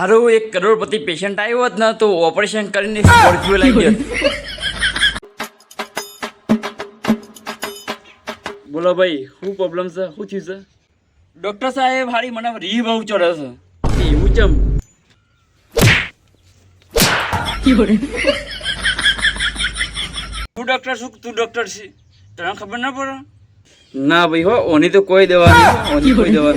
હારું, એક કરોડપતિ પેશન્ટ આવ્યો હોત ને તો ઓપરેશન કરીને સ્કોર્પિયો લઈ ગયો. બોલો ભાઈ, શું પ્રોબ્લેમ છે? શું થયું છે? ડૉક્ટર સાહેબ, હારી મને રી બહુ ચડે છે. એવું ચમ? તું ડૉક્ટર શું તું ડૉક્ટર છે? તને ખબર ના પડે? ના ભાઈ હો, ઓની તો કોઈ દવા ઓની કોઈ દવા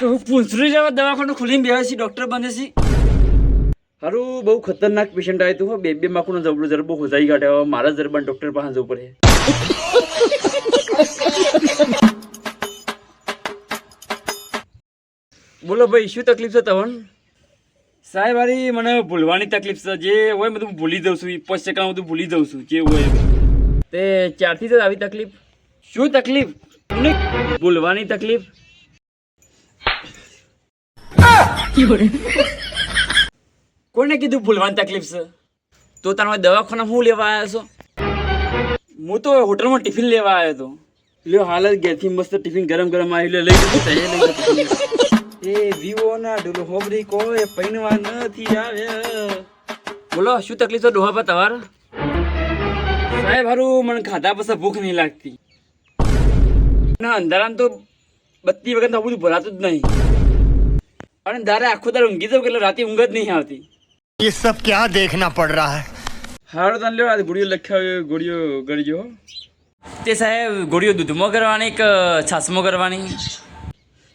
તો હું પૂંછડી જવા દવાખાનું ખુલીને બેસે છે ડૉક્ટર બને છે. હારું બહુ ખતરનાક પેશન્ટ આવ્યું હતું બે બે માખુનો જબડો જરબો ખોજાઈ કાઢ્યો મારા જરબાન ડૉક્ટર પાસે જવું પડે. બોલો ભાઈ શું તકલીફ છે તમને સાહેબ મારી મને ભૂલવાની તકલીફ છે. જે હોય બધું ભૂલી દઉં છું. પાંચ સેકન્ડ બધું ભૂલી દઉં છું. જે હોય તે ચારથી જ આવી તકલીફ? શું તકલીફ? ભૂલવાની તકલીફ? કોને કીધું ભૂલવાની તકલીફ છે તો તારા દવાખાના હું લેવા આવ્યો છો? હું તો હોટલમાં ટિફિન લેવા આવ્યો હતો લ્યો હાલ જ ઘેરથી મસ્ત ટિફિન ગરમ ગરમ આવી લે લઈ જતો લઈ જતો એ વિવો ના ડોલો હોબરી કોઈ પૈનવા નથી આવે બોલો શું તકલીફ છે ડોહા પર તમાર? સાહેબ હારું મને ખાધા પછી ભૂખ નહીં લાગતી. ના અંધારામાં તો બત્તી વગર તો બધું ભરાતું જ નહીં. અને દારે આખો દાર ઊંઘી જાઉં એટલે રાતે ઊંઘ જ નહીં આવતી ये सब क्या देखना पड़ रहा है હારો તને લ્યો આ ગોળીઓ લખ્યા ગોળીઓ ગળજો તે સાહેબ ગોળીઓ દૂધમાં કરવાની કે છાસમાં કરવાની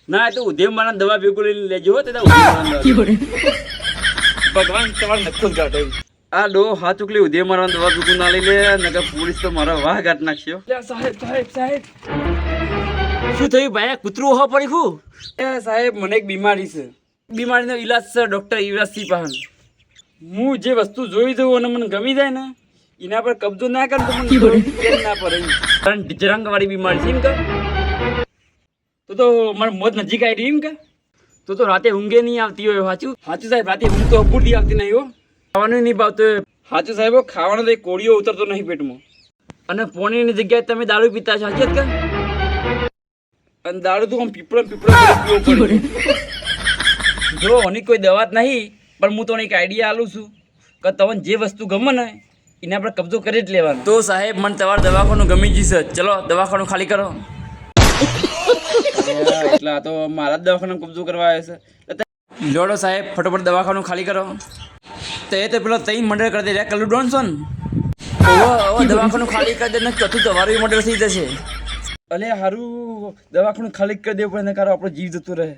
ના એ તો ઉદ્યમ મારા દવા ભેગું લઈને લેજો હો તે તો ઉદ્યમ ભગવાન તમારે નખો જ કાઢે આ ડો હાથ ઉકલી ઉદ્યમ મારવાની દવા ભેગું ના લઈ લે નકર પોલીસ તો મારા વાહ કાઢ નાખશે હો. સાહેબ સાહેબ સાહેબ શું થયું ભાઈ આ કૂતરું હો પડી હું એ સાહેબ મને એક બીમારી છે બીમારીનો ઈલાજ છે ડૉક્ટર યુવરાજસિંહ પહાણ હું જે વસ્તુ જોઈ દઉં અને મને ગમી જાય ને એના પર કબજો ના કરું તો મને ના પડે. કારણ ઢીચરાંગ વાળી બીમારી છે એમ કે. તો તો મારે મોત નજીક આવી એમ કે. તો તો રાતે ઊંઘે નહીં આવતી હોય સાચું સાચું સાહેબ રાતે ઊંઘ તો અપૂરતી આવતી નહીં હો. ખાવાનું નહીં ભાવતું સાચું સાહેબ ખાવાનો તો કોળીઓ ઉતરતો નહીં પેટમાં. અને પોણીની જગ્યાએ તમે દારૂ પીતા છો સાચી જ કે? અને દારૂ તો આમ પીપળો પીપળો જો એની કોઈ દવા જ નહીં પણ હું તને એક આઈડિયા આલું છું કે તમને જે વસ્તુ ગમે ને એને આપણે કબજો કરી જ લેવાનો. તો સાહેબ મને તમારું દવાખાનું ગમી જશે ચલો દવાખાનું ખાલી કરો. એટલે આ તો મારા જ દવાખાનું કબજો કરવા આવ્યો છે. લોડો સાહેબ ફટોફટ દવાખાનું ખાલી કરો. તો એ તો પેલો તઈ મંડળ કરી દે કલ્લુ ડોન છો ને દવાખાનું ખાલી કરી દે ને ચોથું તમારું મંડળ થઈ જશે. અલે હારું દવાખાનું ખાલી કરી દેવું પડે ને કારણ આપણો જીવ જતો રહે.